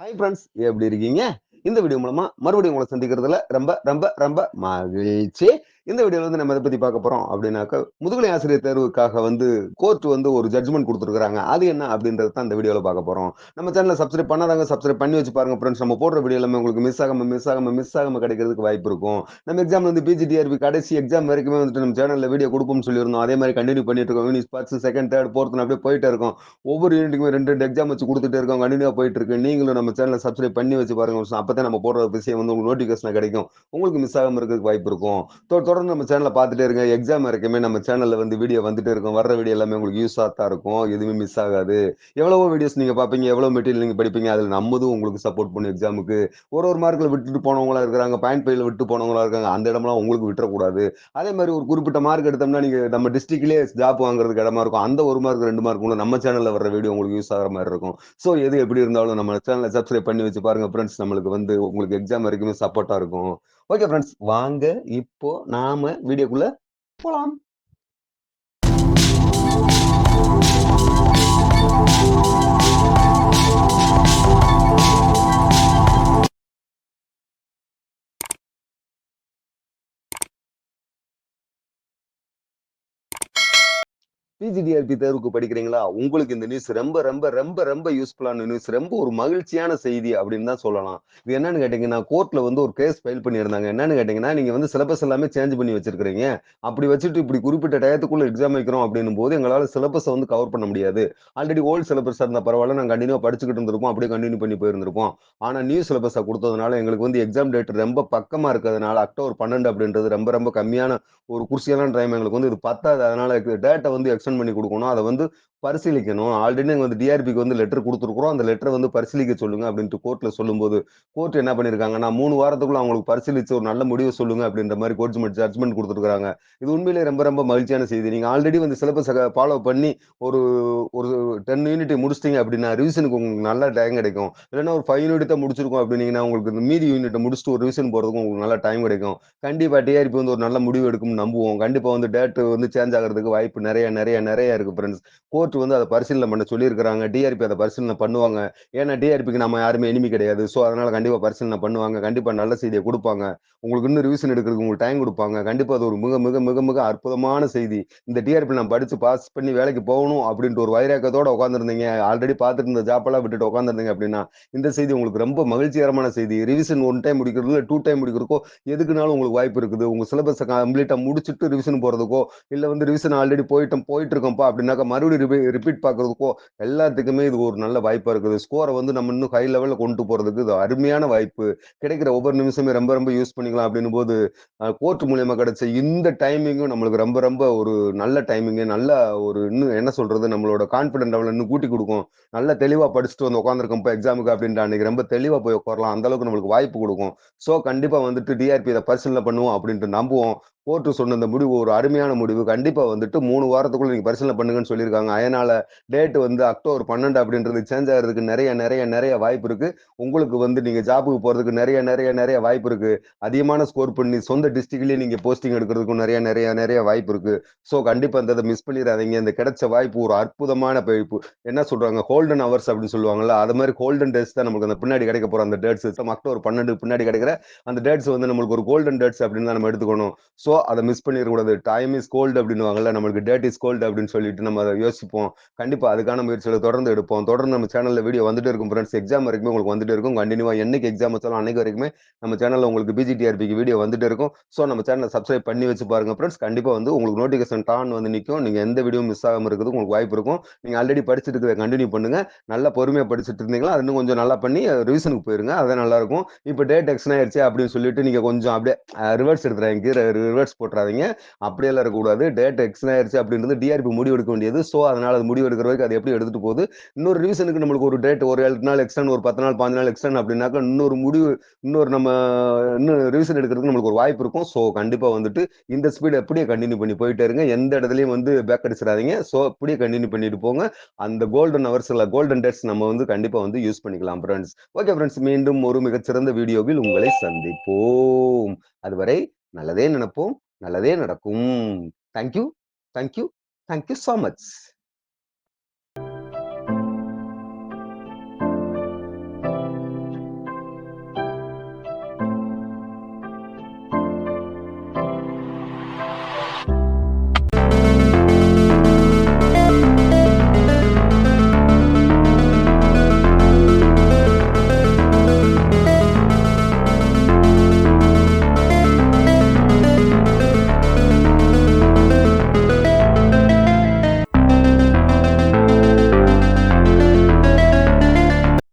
Hi friends எப்படி இருக்கீங்க? இந்த வீடியோ மூலமா மறுபடியும் உங்களை சந்திக்கிறதுல ரொம்ப ரொம்ப ரொம்ப மகிழ்ச்சி. இந்த வீடியோல வந்து நம்ம எதை பத்தி பார்க்க போறோம் அப்படின்னாக்க முதுகலை ஆசிரியர் தேர்வுக்காக வந்து கோர்ட் வந்து ஒரு ஜட்ஜ்மெண்ட் கொடுத்துருக்காங்க அது என்ன அப்படின்றது தான் இந்த வீடியோல பார்க்க போறோம். நம்ம சேனலை சப்ஸ்கிரைப் பண்ணாதாங்க சப்ஸ்கிரைப் பண்ணி வச்சு பாருங்க ஃப்ரெண்ட்ஸ் நம்ம போடுற வீடியோ எல்லாமே உங்களுக்கு மிஸ் ஆகாம மிஸ் ஆகாம மிஸ் ஆகாம கிடைக்கிறதுக்கு வாய்ப்பு இருக்கும். நம்ம எக்ஸாம் வந்து பிஜிடிஆர்பி கடைசி எக்ஸாம் வரைக்குமே வந்துட்டு நம்ம சேனல்ல வீடியோ கொடுப்போம்னு சொல்லியிருந்தோம். அதே மாதிரி கண்டினியூ பண்ணிட்டு இருக்கோம். Unit parts second third fourth அப்படியே போயிட்டே இருக்கும். ஒவ்வொரு யூனிட்டுக்குமே ரெண்டு ரெண்டு எக்ஸாம் வச்சு கொடுத்துட்டே இருக்கோம். கண்டினியூ போயிட்டு இருக்கு. நீங்களும் நம்ம சேனலை சப்ஸ்கிரைப் பண்ணி வச்சு பாருங்க அப்பதான் நம்ம போடுற விஷயம் வந்து உங்களுக்கு நோட்டிஃபிகேஷன் கிடைக்கும். உங்களுக்கு மிஸ் ஆகாமல் இருக்கிறதுக்கு வாய்ப்பு இருக்கும். தொடர்ந்து நம்ம சேனலை பார்த்துட்டே இருங்க. எக்ஸாம் இருக்குமே நம்ம சேனல்ல வந்து வீடியோ வந்துட்டே இருக்கும். வர்ற வீடியோ எல்லாமே உங்களுக்கு யூஸ் தான் இருக்கும். எதுவுமே மிஸ் ஆகாது. எவ்வளவோ வீடியோஸ் நீங்க பார்ப்பீங்க. எவ்வளோ மெட்டீரியல் நீங்கள் படிப்பீங்க. அதில் நம்மதும் உங்களுக்கு சப்போர்ட் பண்ணும் எக்ஸாமுக்கு ஒரு ஒரு மார்க்கில் விட்டுட்டு போனவங்களா இருக்கிறாங்க. பாயிண்ட் பையில விட்டு போனவங்களா இருக்காங்க. அந்த இடம்லாம் உங்களுக்கு விட்டுறக்கூடாது. அதே மாதிரி ஒரு குறிப்பிட்ட மார்க் எடுத்தோம்னா நீங்க நம்ம டிஸ்ட்ரிக்ட்லேயே ஜாப் வாங்குறதுக்கு இடமா இருக்கும். அந்த ஒரு மார்க் ரெண்டு மார்க் நம்ம சேனலில் வர்ற வீடியோ உங்களுக்கு யூஸ் ஆகிற மாதிரி இருக்கும். ஸோ எது எப்படி இருந்தாலும் நம்ம சேனலை சப்ஸ்கிரைப் பண்ணி வச்சு பாருங்க ஃப்ரெண்ட்ஸ் நம்மளுக்கு வந்து உங்களுக்கு எக்ஸாம் வரைக்குமே சப்போர்ட்டா இருக்கும். ஓகே ஃப்ரெண்ட்ஸ் வாங்க இப்போ நாம வீடியோக்குள்ள போலாம். பிஜிடிஆர்பி தேர்வுக்கு படிக்கிறீங்களா? உங்களுக்கு இந்த நியூஸ் ரொம்ப ரொம்ப ரொம்ப ரொம்ப யூஸ்ஃபுல்லான நியூஸ் ரொம்ப ஒரு மகிழ்ச்சியான செய்தி அப்படின்னு தான் சொல்லலாம். இது என்னன்னு கேட்டீங்கன்னா கோர்ட்ல வந்து ஒரு கேஸ் ஃபைல் பண்ணியிருந்தாங்க. என்னன்னு கேட்டீங்கன்னா நீங்க வந்து சிலபஸ் எல்லாமே சேஞ்ச் பண்ணி வச்சிருக்கீங்க அப்படி வச்சுட்டு இப்படி குறிப்பிட்ட டயத்துக்குள்ள எக்ஸாம் வைக்கிறோம் அப்படின்னும் போது எங்களால சிலபஸை வந்து கவர் பண்ண முடியாது. ஆல்ரெடி ஓல்டு சிலபஸ் இருந்தால் பரவாயில்ல நாங்கள் கண்டினியூ படிச்சுக்கிட்டு இருந்திருப்போம். அப்படியே கண்டினியூ பண்ணி போயிருந்திருப்போம். ஆனா நியூ சிலபஸை கொடுத்ததுனால எங்களுக்கு வந்து எக்ஸாம் டேட் ரொம்ப பக்கமா இருக்கிறதுனால அக்டோபர் பன்னெண்டு அப்படின்றது ரொம்ப ரொம்ப கம்மியான ஒரு குருசியான டைம் எங்களுக்கு வந்து இது பத்தாது. அதனால டேட்டை வந்து எக்ஸ்டன் பண்ணி கொடுக்கணும். அதை வந்து பரிசீலிக்கணும். ஆல்ரெடி நாங்கள் வந்து டிஆர்பிக்கு வந்து லெட்டர் கொடுத்துருக்குறோம். அந்த லெட்டரை வந்து பரிசீலிக்க சொல்லுங்க அப்படின்ட்டு கோர்ட்ல சொல்லும்போது கோர்ட் என்ன பண்ணிருக்காங்கன்னா மூணு வாரத்துக்குள்ள அவங்களுக்கு பரிசீலிச்சு ஒரு நல்ல முடிவை சொல்லுங்க அப்படின்ற மாதிரி கோர்ட் ஜட்மெண்ட் கொடுத்துருக்காங்க இது உண்மையிலே ரொம்ப ரொம்ப மகிழ்ச்சியான செய்தி. நீங்கள் ஆல்ரெடி வந்து சிலபஸ் ஃபாலோ பண்ணி ஒரு ஒரு டென் யூனிட் முடிச்சிட்டிங்க அப்படின்னா ரிவிஷனுக்கு உங்களுக்கு நல்ல டைம் கிடைக்கும். இல்லைன்னா ஒரு ஃபைவ் யூனிட் தான் முடிச்சிருக்கோம் அப்படின்னீங்கன்னா உங்களுக்கு இந்த மீதி யூனிட்டை முடிச்சுட்டு ஒரு ரிவிஷன் போகிறதுக்கு உங்களுக்கு நல்ல டைம் கிடைக்கும். கண்டிப்பாக டிஆர்பி வந்து ஒரு நல்ல முடிவு எடுக்கும்னு நம்புவோம். கண்டிப்பாக வந்து டேட் வந்து சேஞ்ச் ஆகிறதுக்கு வாய்ப்பு நிறைய நிறைய நிறைய இருக்குது ஃப்ரெண்ட்ஸ் கோர்ட் வந்து அதை பரிசீலனை பண்ண சொல்லியிருக்கிறாங்க. டிஆர்பி அதை பரிசீலனை பண்ணுவாங்க. ஏன்னா டிஆர்பிக்கு நம்ம யாருமே எனிமி கிடையாது. ஸோ அதனால கண்டிப்பா பரிசீலனை பண்ணுவாங்க. கண்டிப்பா நல்ல செய்தியை கொடுப்பாங்க. உங்களுக்கு இன்னும் ரிவிஷன் எடுக்கிறதுக்கு உங்களுக்கு டைம் கொடுப்பாங்க. கண்டிப்பா அது ஒரு மிக மிக மிக மிக அற்புதமான செய்தி. இந்த டிஆர்பி நான் படிச்சு பாஸ் பண்ணி வேலைக்கு போகணும் அப்படின்ட்டு ஒரு வைராக்கத்தோட உட்காந்துருந்தீங்க ஆல்ரெடி பார்த்துட்டு இருந்த ஜாப்பெல்லாம் விட்டுட்டு உட்காந்துருந்தீங்க அப்படின்னா இந்த செய்தி உங்களுக்கு ரொம்ப மகிழ்ச்சிகரமான செய்தி. ரிவிஷன் ஒன் டைம் முடிக்கிறது இல்லை டூ டைம் முடிக்கிறக்கோ எதுக்குனாலும் உங்களுக்கு வாய்ப்பு இருக்குது. உங்க சிலபஸை கம்ப்ளீட்டா முடிச்சுட்டு ரிவிஷன் போறதுக்கோ இல்லை வந்து ரிவிஷன் ஆல்ரெடி போயிட்டோம் போயிட்டு இருக்கோம்ப்பா அப்படின்னாக்கா மறுபடியும் ரிப்பீட் பார்க்கறதுக்கோ எல்லாத்துக்குமே இது ஒரு நல்ல வாய்ப்பா இருக்குது. ஸ்கோரை வந்து நம்ம இன்னும் ஹை லெவலில் கொண்டு போறதுக்கு இது அருமையான வாய்ப்பு. கிடைக்கிற ஒவ்வொரு நிமிஷமே ரொம்ப ரொம்ப யூஸ் பண்ணிக்கலாம் அப்படின்னும் போது கோர்ட் மூலியமா கிடைச்ச இந்த டைமிங்கும் நம்மளுக்கு ரொம்ப ரொம்ப ஒரு நல்ல டைமிங்கு நல்ல ஒரு இன்னும் என்ன சொல்றது? நம்மளோட கான்பிடன்ட் லெவலில் இன்னும் கூட்டி கொடுக்கும். நல்ல தெளிவா படிச்சுட்டு வந்து உட்காந்துருக்கோம் இப்போ எக்ஸாமுக்கு அப்படின்ட்டு அன்னைக்கு ரொம்ப தெளிவா போய் உட்காரலாம். அந்த அளவுக்கு நம்மளுக்கு வாய்ப்பு கொடுக்கும். ஸோ கண்டிப்பா வந்துட்டு டிஆர்பி இதை பரிசீலனை பண்ணுவோம் அப்படின்ட்டு நம்புவோம். கோர்ட்டு சொன்ன இந்த முடிவு ஒரு அருமையான முடிவு. கண்டிப்பாக வந்துட்டு மூணு வாரத்துக்குள்ள நீங்கள் பரிசீலனை பண்ணுங்கன்னு சொல்லியிருக்காங்க. அதனால டேட் வந்து அக்டோபர் பன்னெண்டு அப்படின்றது சேஞ்ச் ஆகிறதுக்கு நிறைய நிறைய நிறைய வாய்ப்பு இருக்கு. உங்களுக்கு வந்து நீங்கள் ஜாபுக்கு போகிறதுக்கு நிறைய நிறைய நிறைய வாய்ப்பு இருக்கு. அதிகமான ஸ்கோர் பண்ணி சொந்த டிஸ்ட்ரிக்ட்லேயே நீங்கள் போஸ்டிங் எடுக்கிறதுக்கும் நிறைய நிறைய நிறைய வாய்ப்பு இருக்கு. ஸோ கண்டிப்பாக இந்த இதை மிஸ் பண்ணிடாதீங்க. இந்த கிடைச்ச வாய்ப்பு ஒரு அற்புதமான பயிப்பு என்ன சொல்கிறாங்க கோல்டன் ஹவர்ஸ் அப்படின்னு சொல்லுவாங்கல்ல அது மாதிரி கோல்டன் டேட்ஸ் தான் நமக்கு அந்த பின்னாடி கிடைக்க போகிற அந்த டேட்ஸ் அக்டோபர் பன்னெண்டு பின்னாடி கிடைக்கிற அந்த டேட்ஸ் வந்து நம்மளுக்கு ஒரு கோல்டன் டேட்ஸ் அப்படின்னு தான் நம்ம எடுத்துக்கணும். ஸோ அதை மிஸ் பண்ணிடக்கூடாது டைம் இஸ் கோல்டு அப்படின்னுவாங்கல்ல நம்மளுக்கு டேட் இஸ் கோல்டு அப்படின்னு சொல்லிட்டு நம்ம அதை யோசிப்போம். கண்டிப்பாக அதுக்கான முயற்சிகளை தொடர்ந்து எடுப்போம். தொடர்ந்து நம்ம சேனலில் வீடியோ வந்துட்டு இருக்கும் ஃப்ரெண்ட்ஸ் எக்ஸாம் வரைக்கும் உங்களுக்கு வந்துட்டு இருக்கும். கண்டினியூவாக என்னைக்கு எக்ஸாம் வச்சாலும் அன்னைக்கு வரைக்குமே நம்ம சேனலில் உங்களுக்கு பிஜிடிஆர்பிக்கு வீடியோ வந்துட்டு இருக்கும். ஸோ நம்ம சேனலை சப்ஸ்கிரைப் பண்ணி வச்சு பாருங்க ஃப்ரெண்ட்ஸ் கண்டிப்பாக வந்து உங்களுக்கு நோட்டிஃபிகேஷன் டான் வந்து நிற்கும் நீங்கள் எந்த வீடியோ மிஸ் ஆகாம இருக்குது உங்களுக்கு வாய்ப்பு இருக்கும். நீங்கள் ஆல்ரெடி படிச்சுட்டு இருக்கிறத கண்டினியூ பண்ணுங்க. நல்லா பொறுமையாக படிச்சுட்டு இருந்தீங்களா அது இன்னும் கொஞ்சம் நல்லா பண்ணி ரிவிஷனுக்கு போயிருங்க. அதான் நல்லா இருக்கும். இப்போ டேட் எக்ஸ்டன் ஆயிடுச்சு அப்படின்னு சொல்லிட்டு நீங்கள் கொஞ்சம் அப்படியே ரிவர்ஸ் எடுத்துறாங்க ரிவர்ஸ் போட்டுறாதீங்க. அப்படியெல்லாம் இருக்கக்கூடாது. டேட் எக்ஸ்டன் ஆயிடுச்சு அப்படின்றது டிஆர்பி முடிவு எடுக்க வேண்டியது. ஸோ அதனால அது முடிவு எடுக்கிற வரைக்கும் அது எப்படி எடுத்துட்டு போகுது? இன்னொரு ரிவிஷனுக்கு நம்மளுக்கு ஒரு டேட் ஒரு ஏழு நாள் எக்ஸ்டன் ஒரு பத்து நாள் பாஞ்சு நாள் எக்ஸ்டன் அப்படின்னாக்கா இன்னொரு முடிவு இன்னொரு நம்ம இன்னும் ரிவிஷன் எடுக்கிறதுக்கு நம்மளுக்கு ஒரு வாய்ப்பு இருக்கும். ஸோ கண்டிப்பா வந்துட்டு இந்த ஸ்பீடு அப்படியே கண்டினியூ பண்ணி போயிட்டே இருங்க. எந்த இடத்துலயும் வந்து பேக் அடிச்சிடாதீங்க. ஸோ அப்படியே கண்டினியூ பண்ணிட்டு போங்க. அந்த கோல்டன் ஹவர்ஸ்ல கோல்டன் டேட்ஸ் நம்ம வந்து கண்டிப்பா வந்து யூஸ் பண்ணிக்கலாம் ஃப்ரெண்ட்ஸ் ஓகே ஃப்ரெண்ட்ஸ் மீண்டும் ஒரு மிகச்சிறந்த வீடியோவில் உங்களை சந்திப்போம். அதுவரை நல்லதே நினைப்போம் நல்லதே நடக்கும். Thank you thank you thank you so much